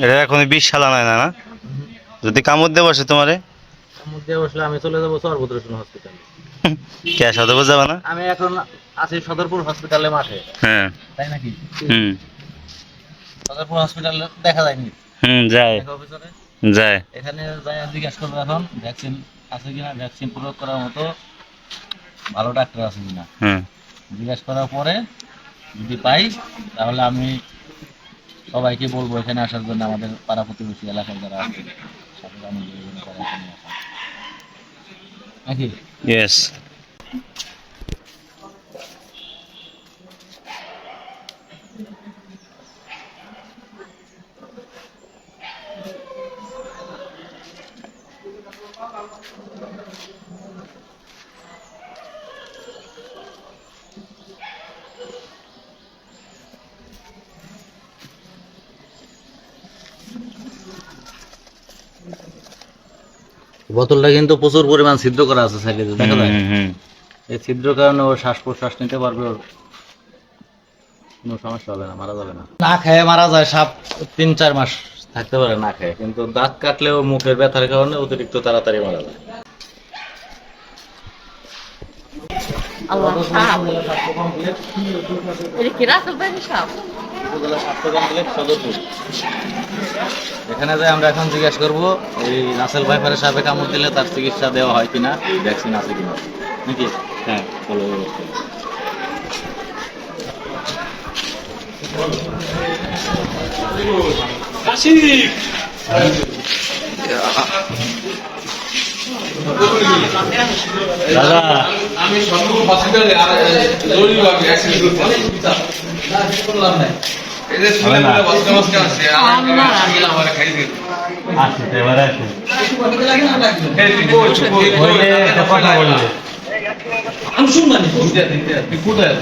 এটা এখন বিশ সাল আনায় না না? যদি কামড় দিয়ে বসে তোমারে? তার মধ্যে বসলে আমি চলে যাব সর্বদ্রসন হসপিটালে কে সদর যাবে না? আমি এখন আছি সদরপুর হসপিটালে মাঠে। হ্যাঁ। তাই নাকি? হুম। সদরপুর হসপিটালে দেখা যায়নি? হুম যায়। যায়। এখানে যাই জিজ্ঞাসা করব এখন ভ্যাকসিন আছে কিনা? ভ্যাকসিন প্রয়োগ করার মতো ভালো ডাক্তার আছে কিনা? হুম। জিজ্ঞাসা করার পরে যদি পাই তাহলে আমি সবাইকে বলব এখানে আসার জন্য আমাদের পাড়া প্রতিবেশী এলাকায় যারা আমি বলব যেন তারা এখানে আসে। নাকি ইয়েস বোতলটা কিন্তু প্রচুর পরিমাণ ছিদ্র করা আছে সাইডে দেখা যায়? এই ছিদ্র কারণে ওর শ্বাস প্রশ্বাস নিতে পারবে ওর কোনো সমস্যা হবে না মারা যাবে না। না খেয়ে মারা যায় সাপ তিন চার মাস থাকতে পারে না খেয়ে কিন্তু দাঁত কাটলেও মুখের ব্যথার কারণে অতিরিক্ত তাড়াতাড়ি মারা যায়। আল্লাহ সাপ এটা কি রাসেল ভাই সাপ উপজেলা স্বাস্থ্য কমপ্লেক্স সদরপুর। এখানে যে আমরা এখন জিজ্ঞেস করব এই রাসেল ভাইফারের সাপে কামড় দিলে তার চিকিৎসা দেওয়া হয় কিনা ভ্যাকসিন আছে কিনা? নাকি? হ্যাঁ ভালো ব্যবস্থা দাদা আমি সর্বপুর হসপিটালে আর জরুরি ভাবে অ্যাক্সিডেন্ট করতে এদের শুনে হবে বসতে বসতে আসছে আমার গেলাম আমার খাই দিন আসি এবারে একটা কথা বলবে আমি শুনলাম তুই কোথায়